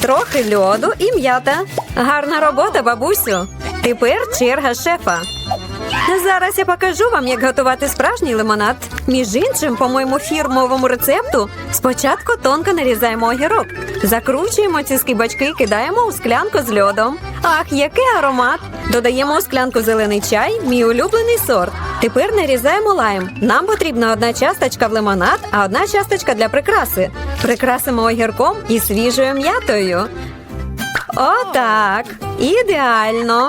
Трохи льоду і м'ята. Гарна робота, бабусю. Тепер черга шефа. Зараз я покажу вам, як готувати справжній лимонад. Між іншим, по моєму фірмовому рецепту, спочатку тонко нарізаємо огірок, закручуємо ці скибачки і кидаємо у склянку з льодом. Ах, який аромат! Додаємо склянку зелений чай, мій улюблений сорт. Тепер нарізаємо лайм. Нам потрібна одна часточка в лимонад, а одна часточка для прикраси. Прикрасимо огірком і свіжою м'ятою. Отак. Ідеально.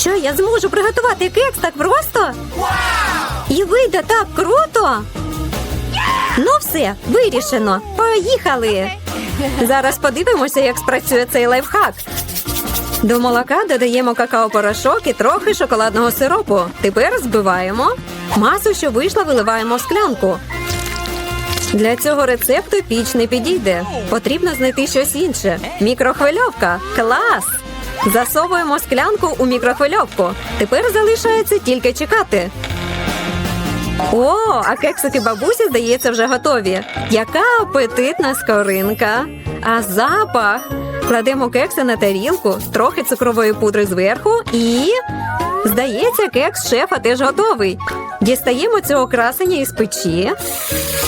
Що я зможу приготувати кекс так просто? І вийде так круто. Ну все, вирішено. Поїхали. Зараз подивимося, як спрацює цей лайфхак. До молока додаємо какао-порошок і трохи шоколадного сиропу. Тепер збиваємо. Масу, що вийшла, виливаємо в склянку. Для цього рецепту піч не підійде. Потрібно знайти щось інше. Мікрохвильовка. Клас! Засовуємо склянку у мікрохвильовку. Тепер залишається тільки чекати. О, а кексики бабусі, здається, вже готові. Яка апетитна скоринка. А запах. Кладемо кекси на тарілку, трохи цукрової пудри зверху і. Здається, кекс шефа теж готовий. Дістаємо цього красення із печі.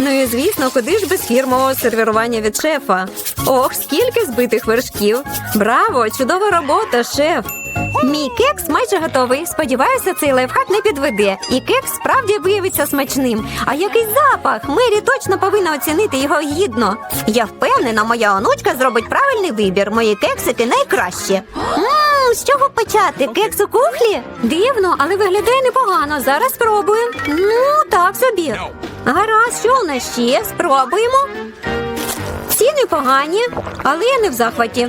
Ну і звісно, куди ж без фірмового сервірування від шефа? Ох, скільки збитих вершків! Браво! Чудова робота, шеф! Мій кекс майже готовий. Сподіваюся, цей лайфхак не підведе. І кекс справді виявиться смачним. А який запах! Мері точно повинна оцінити його гідно. Я впевнена, моя онучка зробить правильний вибір. Мої кексики найкращі. З чого почати? Кекс у кухлі? Дивно, але виглядає непогано. Зараз спробуємо. Ну, так собі. Гаразд, що у нас ще? Спробуємо. Всі непогані, але я не в захваті.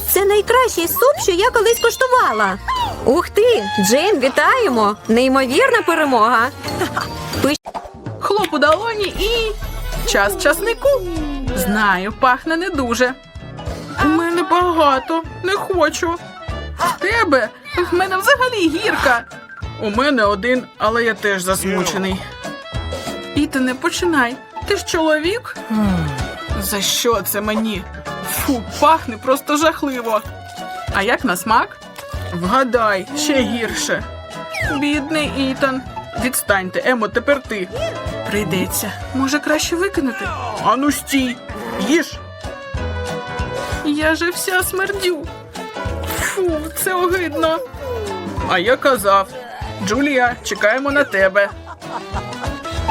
Це найкращий суп, що я колись коштувала. Ух ти, Джейн, вітаємо! Неймовірна перемога. Хлоп у долоні і час часнику. Знаю, пахне не дуже. У мене багато, не хочу. В тебе? В мене взагалі гірка. У мене один, але я теж засмучений. І ти не починай. Ти ж чоловік? За що це мені? Фу, пахне просто жахливо. А як на смак? Вгадай, ще гірше. Бідний Ітан. Відстаньте, Емо, тепер ти. Прийдеться. Може, краще викинути? Ану стій. Їж. Я же вся смердю. Фу, це огидно. А я казав. Джулія, чекаємо на тебе.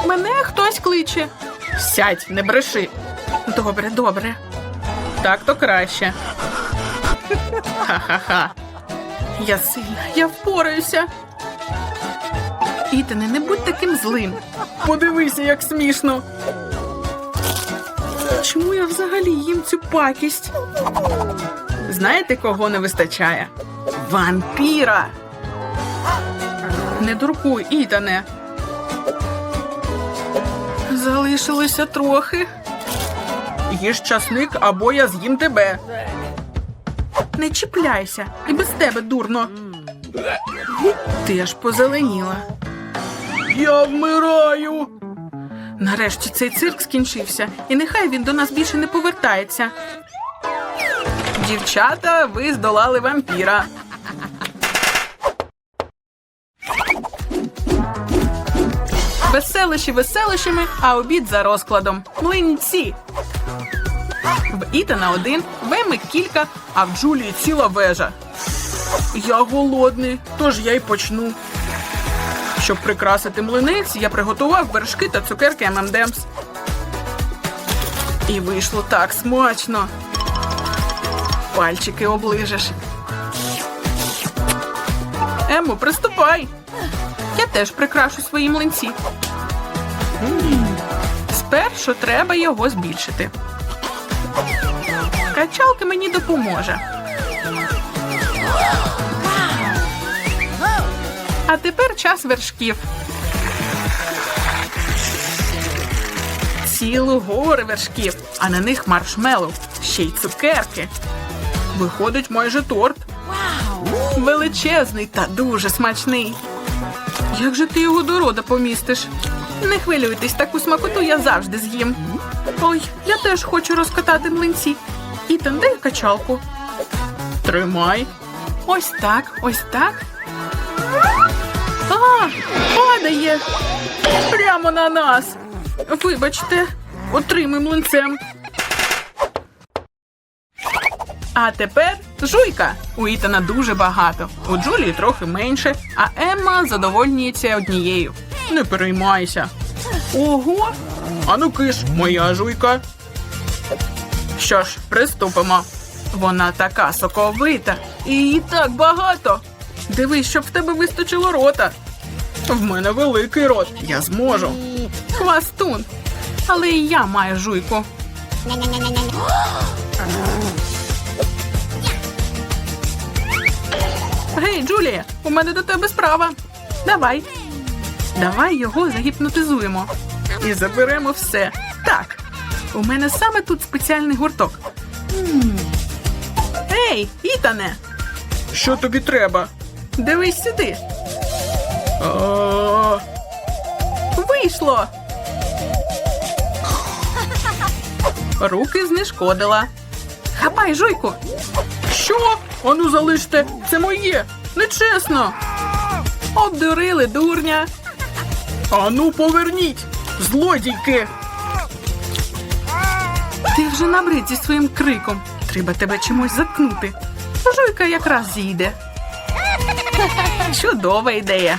Мене хтось кличе. Сядь, не бреши. Добре, добре. Так то краще. Ха-ха-ха. Я сильна, я впораюся. Ітане, не будь таким злим. Подивися, як смішно. Чому я взагалі їм цю пакість? Знаєте, кого не вистачає? Вампіра. Не дуркуй, Ітане. Залишилося трохи. Їж часник, або я з'їм тебе. Не чіпляйся, і без тебе дурно. Ти аж позеленіла. Я вмираю. Нарешті цей цирк скінчився, і нехай він до нас більше не повертається. Дівчата, ви здолали вампіра. Веселищі веселищами, а обід за розкладом. Млинці. В Ітана один, в Еми кілька, а в Джулії ціла вежа. Я голодний, тож я й почну. Щоб прикрасити млинець, я приготував вершки та цукерки ММДМС. І вийшло так смачно. Пальчики оближеш. Емо, приступай. Теж прикрашу свої млинці. Спершу треба його збільшити. Качалка мені допоможе. А тепер час вершків. Цілу гори вершків, а на них маршмеллоу, ще й цукерки. Виходить майже торт. Величезний та дуже смачний. Як же ти його до рода помістиш? Не хвилюйтесь, таку смакоту я завжди з'їм. Ой, я теж хочу розкатати млинці. Ітан, дай качалку. Тримай. Ось так, ось так. А, падає. Прямо на нас. Вибачте, отримай млинцем. А тепер жуйка. У Ітана дуже багато. У Джулії трохи менше, а Емма задовольнюється однією. Не переймайся. Ого. Ану киш, моя жуйка. Що ж, приступимо. Вона така соковита, і її так багато. Дивись, щоб в тебе вистачило рота. В мене великий рот, я зможу. Хвастун. Але і я маю жуйку. Гей, Джулія, у мене до тебе справа. Давай. Давай його загіпнотизуємо. І заберемо все. Так. У мене саме тут спеціальний гурток. Ей, Ітане! Що тобі треба? Дивись сюди. Вийшло. Руки знешкодила. Хапай, жуйку. Що? Ану залиште, це моє. Нечесно. Обдурили дурня. Ану, поверніть, злодійки. Ти вже набрид зі своїм криком. Треба тебе чимось заткнути. Жуйка якраз зійде. Чудова ідея.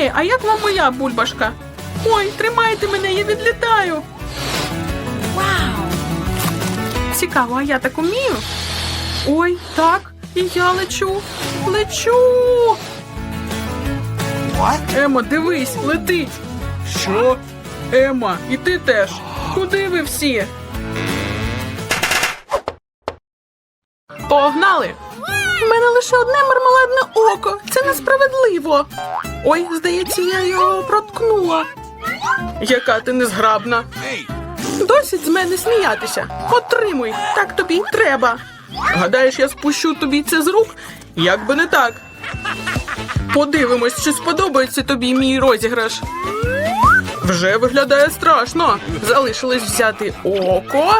Гей, а як вам моя бульбашка? Ой, тримайте мене, я відлітаю. Вау! Цікаво, а я так умію? Ой, так, і я лечу. Лечу. Ема, дивись, летить. Що? Ема, і ти теж. Куди ви всі? Погнали! У мене лише одне мармеладне око. Це несправедливо. Ой, здається, я його проткнула. Яка ти незграбна. Досить з мене сміятися. Отримуй, так тобі й треба. Гадаєш, я спущу тобі це з рук? Як би не так. Подивимось, чи сподобається тобі мій розіграш. Вже виглядає страшно. Залишилось взяти око.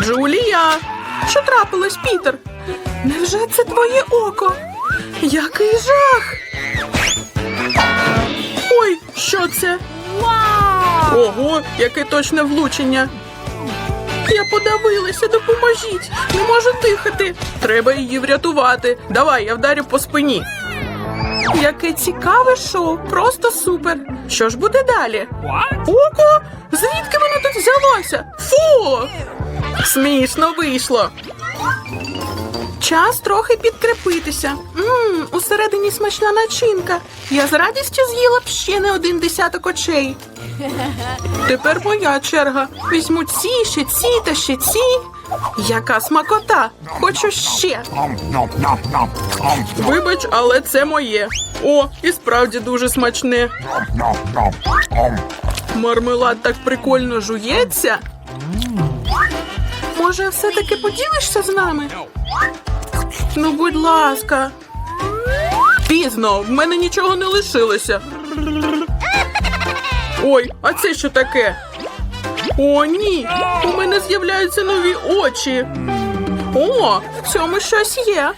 Джулія, що трапилось, Пітер? Невже це твоє око? Який жах! Що це? Ого, яке точне влучення. Я подавилася, допоможіть. Не можу дихати. Треба її врятувати. Давай, я вдарю по спині. Яке цікаве шоу, просто супер. Що ж буде далі? Око? Звідки воно тут взялося? Фу! Смішно вийшло. Час трохи підкрепитися. Мм, усередині смачна начинка. Я з радістю з'їла б ще не один десяток очей. Тепер моя черга. Візьму ці, ще ці та ще ці. Яка смакота! Хочу ще. Вибач, але це моє. О, і справді дуже смачне. Мармелад так прикольно жується. Може, все-таки поділишся з нами? Ну, будь ласка. Пізно, в мене нічого не лишилося. Ой, а це що таке? О, ні! У мене з'являються нові очі. О, в цьому щось є.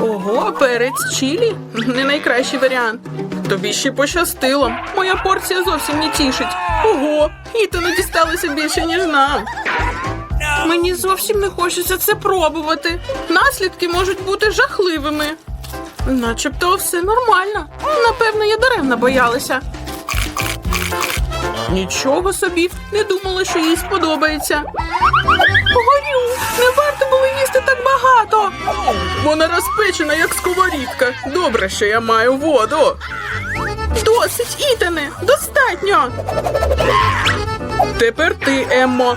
Ого, перець чилі? Не найкращий варіант. Тобі ще пощастило. Моя порція зовсім не тішить. Ого, Ітану дісталося більше, ніж нам. Мені зовсім не хочеться це пробувати. Наслідки можуть бути жахливими. Начебто все нормально. Напевно, я даремно боялася. Нічого собі, не думала, що їй сподобається. Горю, не варто було їсти так багато. Вона розпечена, як сковорідка. Добре, що я маю воду. Досить, Ітане, достатньо. Тепер ти, Еммо.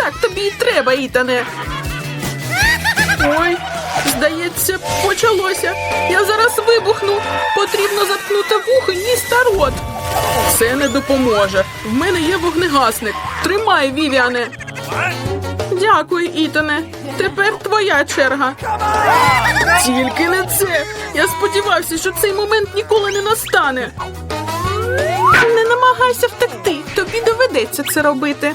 Так тобі і треба, Ітане. Ой, здається, почалося. Я зараз вибухну. Потрібно заткнути вухо, ніс та рот. Це не допоможе. В мене є вогнегасник. Тримай, Вівіане. Дякую, Ітане. Тепер твоя черга. Тільки не це. Я сподівався, що цей момент ніколи не настане. Не намагайся втекти. Тобі доведеться це робити.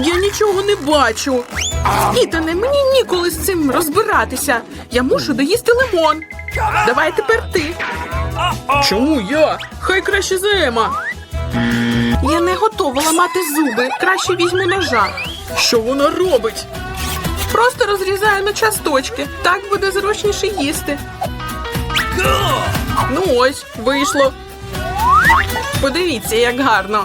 Я нічого не бачу. Ітане, мені ніколи з цим розбиратися. Я мушу доїсти лимон. Давай тепер ти. Чому я? Хай краще за Ема. Я не готова ламати зуби. Краще візьму ножа. Що вона робить? Просто розрізаю на часточки. Так буде зручніше їсти. Ну ось, вийшло. Подивіться, як гарно.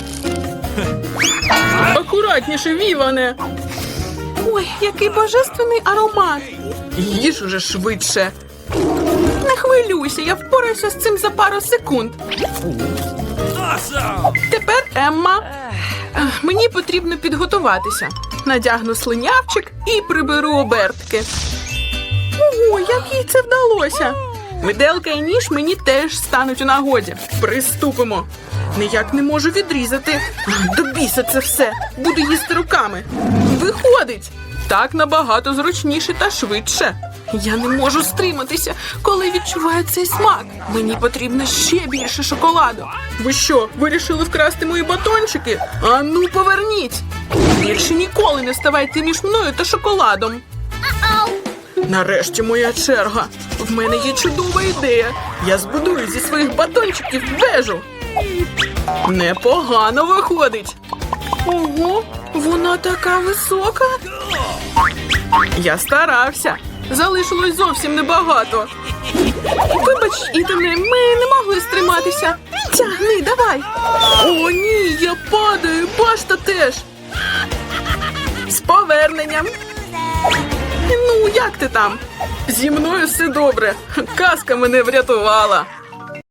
Акуратніше, Віване. Ой, який божественний аромат. Їж уже швидше. Не хвилюйся, я впораюся з цим за пару секунд. Тепер Емма. Мені потрібно підготуватися. Надягну слинявчик і приберу обертки. Ого, як їй це вдалося? Виделка і ніж мені теж стануть у нагоді. Приступимо. Ніяк не можу відрізати. До біса це все. Буду їсти руками. Виходить. Так набагато зручніше та швидше. Я не можу стриматися, коли відчуваю цей смак. Мені потрібно ще більше шоколаду. Ви що, вирішили вкрасти мої батончики? А ну поверніть! Більше ніколи не ставайте між мною та шоколадом. Нарешті моя черга. В мене є чудова ідея. Я збудую зі своїх батончиків вежу. Непогано виходить. Ого, вона така висока. Я старався. Залишилось зовсім небагато. Вибач, Ітане, ми не могли стриматися. Тягни, давай. О, ні, я падаю, башта теж. З поверненням. Ну, як ти там? Зі мною все добре. Казка мене врятувала.